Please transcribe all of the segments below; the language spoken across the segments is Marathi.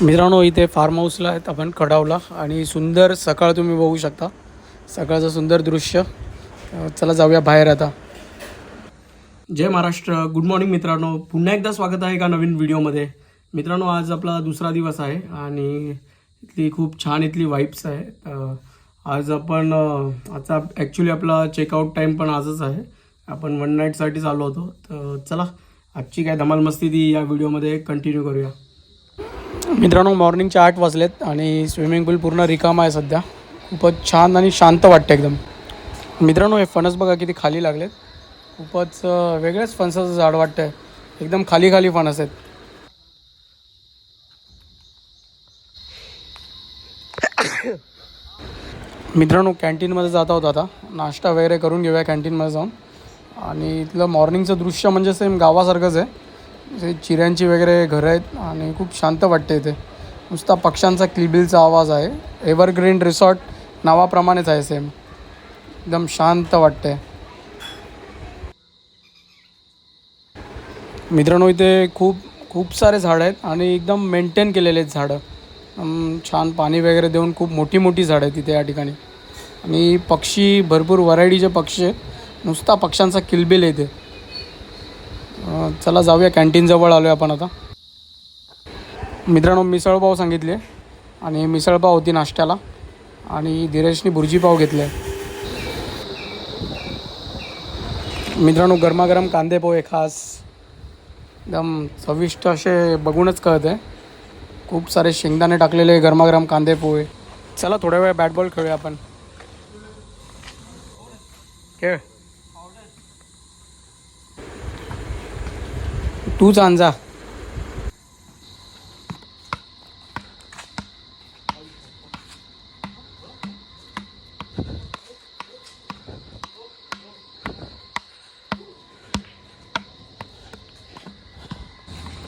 मित्रांनो इथे फार्म हाऊसला आहेत आपण कडावला. आणि सुंदर सकाळ तुम्ही बघू शकता. सकाळचं सुंदर दृश्य. चला जाऊया बाहेर आता. जय महाराष्ट्र. गुड मॉर्निंग मित्रांनो. पुन्हा एकदा स्वागत आहे एका नवीन व्हिडिओमध्ये मित्रांनो आज आपला दुसरा दिवस आहे आणि इथली खूप छान इथली वाईब्स आहे. आज आपण आता आजचा ॲक्च्युली आपला चेकआउट टाईम पण आजच आहे. आपण वन नाईटसाठीच आलो होतो. तर चला आजची काय धमाल मस्ती ती या व्हिडिओमध्ये कंटिन्यू करूया. मित्रांनो मॉर्निंगचे आठ वाजलेत आणि स्विमिंग पूल पूर्ण रिकामा आहे सध्या. खूपच छान आणि शांत वाटतं एकदम. मित्रांनो हे फणस बघा किती खाली लागलेत. खूपच वेगळ्याच फणसाचं झाड वाटतंय. एकदम खाली खाली फणस आहेत. मित्रांनो कॅन्टीनमध्ये जात आहोत आता. नाश्ता वगैरे करून घेऊया कॅन्टीनमध्ये जाऊन. आणि इथलं मॉर्निंगचं दृश्य म्हणजे सेम गावासारखंच आहे. जे चिऱ्यांची वगैरे घरं आहेत आणि खूप शांत वाटते इथे. नुसता पक्ष्यांचा किलबिलचा आवाज आहे. एव्हरग्रीन रिसॉर्ट नावाप्रमाणेच आहे सेम एकदम शांत वाटते मित्रांनो इथे खूप खूप सारे झाडं आहेत आणि एकदम मेंटेन केलेले आहेत झाडं. छान पाणी वगैरे देऊन खूप मोठी मोठी झाडं आहेत तिथे या ठिकाणी. आणि पक्षी भरपूर व्हरायटीचे पक्षी आहेत. नुसता पक्ष्यांचा किलबिल आहे चला जाऊया कॅन्टीनजवळ आलो आहे आपण आता. मित्रांनो मिसळपाव सांगितले आणि मिसळपाव होती नाश्त्याला. आणि धीरजनी भुर्जीपाव घेतले. मित्रांनो गरमागरम कांदे पोहे खास. एकदम चविष्ट असे बघूनच कळत. आहे खूप सारे शेंगदाणे टाकलेले गरमागरम कांदे पोहे. चला थोड्या वेळ बॅट बॉल खेळूया आपण. खेळ. तूच आणजा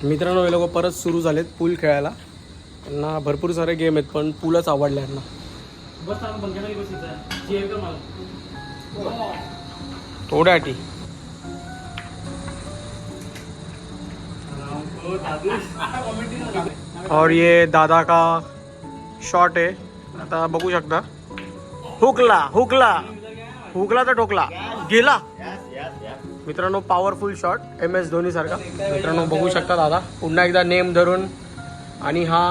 मित्रांनो हे लोक परत सुरू झालेत पूल खेळायला. त्यांना भरपूर सारे गेम आहेत पण पूलच आवडले यांना. थोड्यासाठी और ये दादा का शॉट आहे आता बघू शकता? हुकला हुकला। हुकला तर ठोकला गेला? मित्रांनो powerful shot M S Dhoni सारखा मित्रांनो बघू शकता दादा पुन्हा एकदा नेम धरून आणि हा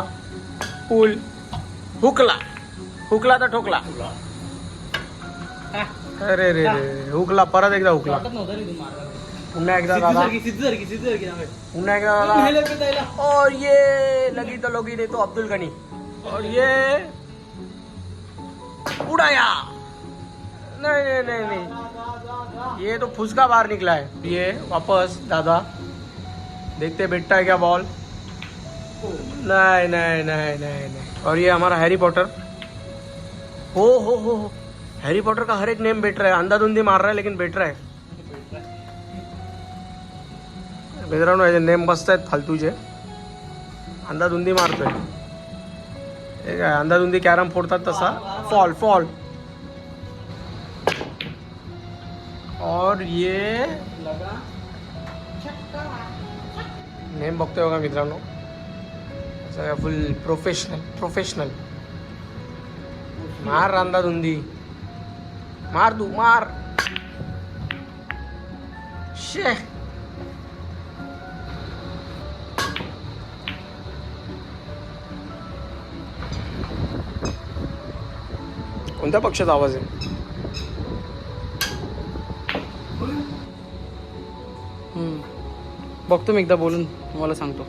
पूल हुकला. हुकला तर ठोकला. अरे रे रे हुकला परत एकदा हुकला. एकदा दादा और ये लगी तो लोगी ने तो अब्दुल गनी। और ये उड़ाया। नहीं नहीं नहीं नहीं। ये तो फुसका बाहर निकला है। ये वापस दादा। देखते बेटता है क्या बॉल। नहीं नहीं नहीं नहीं नहीं। और ये हमारा हैरी पॉटर हो हो हो हैरी पॉटर का हर एक नेम बेटर है। अंधाधुंदी मार रहा है लेकिन बेटर है। मित्रांनो याचे नेम बसत आहेत फालतूचे अंधाधुंदी मारतोय. हे काय अंधाधुंदी कॅरम फोडतात तसा? फॉल फॉल और ये नेम बघतोय बघा मित्रांनो. फुल प्रोफेशनल प्रोफेशनल मार अंधाधुंदी. मार तू मार. शे. कोणत्या पक्षाचा आवाज आहे? बघतो मी एकदा बोलून तुम्हाला सांगतो.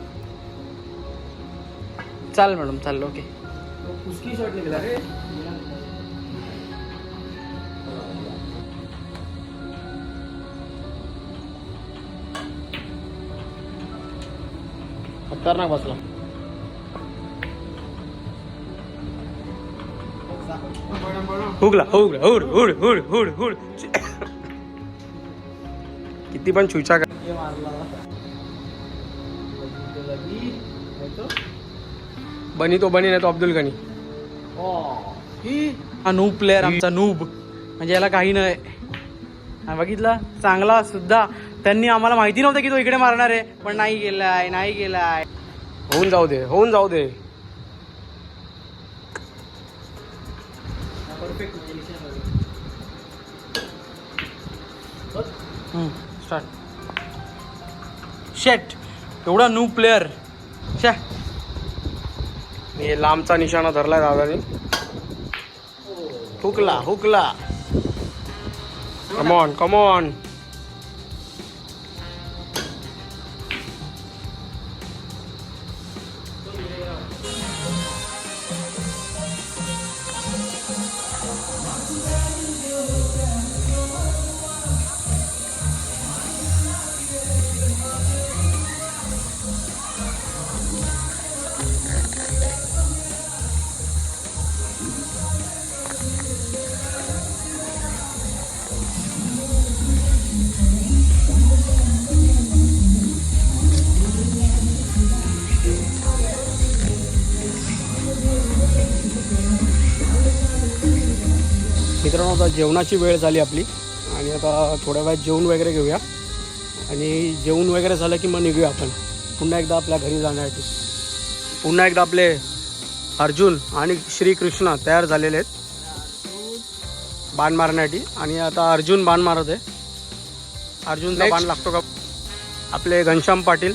चालेल मॅडम चालेल ओके. खतरनाक बसला. हुगला हुगला हुड हुड हुड हुड हुड किती पण छुचा का बनी तो बनी नाही तो अब्दुल गनी. हा नूब प्लेअर आमचा नूब. म्हणजे याला काही नाही. बघितला? चांगला सुद्धा. त्यांनी आम्हाला माहिती नव्हतं की तो इकडे मारणार आहे. पण नाही गेलाय नाही गेलाय. होऊन जाऊ दे होऊन जाऊ दे. स्टार्ट शेट एवढा न्यू प्लेअर शे हे लांबचा निशाणा धरलाय दादानी. हुकला हुकला. कमॉन कमॉन मित्रांनो आता जेवणाची वेळ झाली आपली. आणि आता थोड्या वेळात जेवण वगैरे घेऊया. आणि जेवण वगैरे झालं की मग निघूया आपण. पुन्हा एकदा आपल्या घरी जाण्यासाठी. पुन्हा एकदा आपले अर्जुन आणि श्रीकृष्ण तयार झालेले आहेत. बाण मारण्यासाठी. आणि आता अर्जुन बाण मारत आहे. अर्जुनचा. बाण लागतो का? आपले घनश्याम पाटील.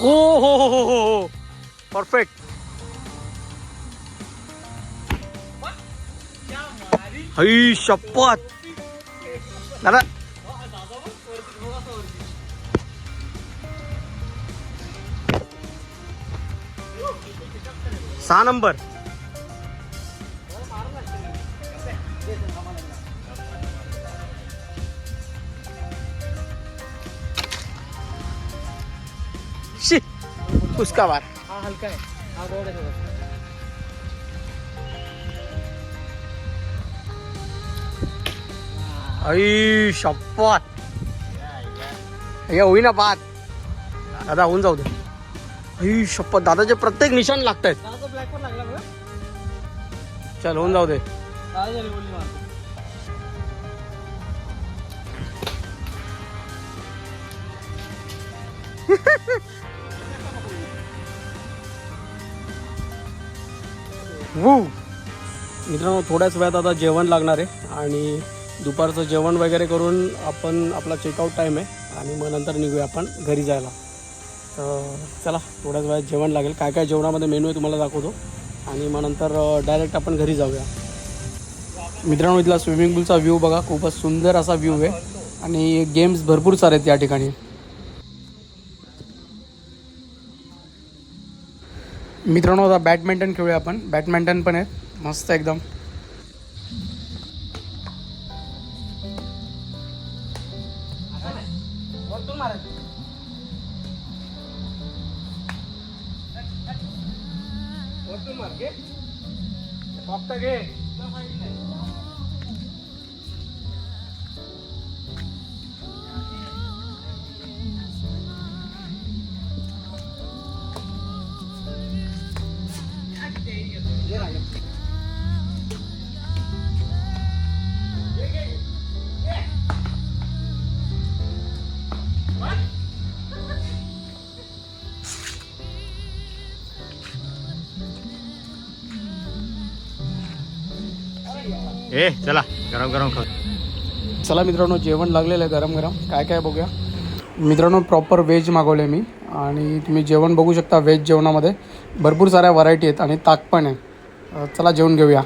ओ हो हो हो हो हो. परफेक्ट हई शपथ। दादा। सहा नंबर। उसका बार। हा हलका आहे. हा थोडासा. आई शपथ. होईना पात दादा होऊन जाऊ दे. आई शपथ. दादाचे प्रत्येक निशाण लागत आहेत लागला बघा. चल होऊन जाऊ दे. झाली बोलली वू. मित्रांनो थोड्याच वेळात आता जेवण लागणार आहे आणि दुपारचं जेवण वगैरे करून आपण आपला चेकआउट टाईम आहे आणि मग नंतर निघूया आपण घरी जायला. तर चला थोड्याच वेळात जेवण लागेल. काय काय जेवणामध्ये मेनू आहे तुम्हाला दाखवतो. आणि मग नंतर डायरेक्ट आपण घरी जाऊया. मित्रांनो इथला स्विमिंग पूलचा व्ह्यू बघा. खूपच सुंदर असा व्ह्यू आहे. आणि गेम्स भरपूर सारे आहेत या ठिकाणी. मित्रांनो आता बॅडमिंटन खेळूया आपण. बॅडमिंटन पण आहे मस्त एकदम. फक्त घे. ए चला गरम गरम खाऊ. चला मित्रांनो जेवण लागलेलं आहे गरम गरम काय काय बघूया? मित्रांनो प्रॉपर व्हेज मागवले मी. आणि तुम्ही जेवण बघू शकता व्हेज जेवणामध्ये. भरपूर साऱ्या व्हरायटी आहेत आणि ताक पण आहे. चला जेवण घेऊया.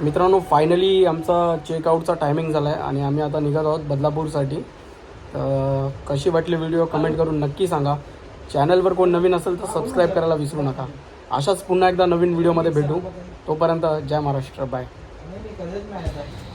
मित्रांनो फायनली आमचा चेकआउटचा टायमिंग झाला आहे आणि आम्ही आता निघत आहोत बदलापूरसाठी. तर कशी वाटली व्हिडिओ कमेंट करून नक्की सांगा. चॅनलवर कोण नवीन असेल तर सबस्क्राईब करायला विसरू नका. अशाच पुन्हा एकदा नवीन व्हिडिओमध्ये भेटू. तोपर्यंत जय महाराष्ट्र. बाय कधीच नाही आता.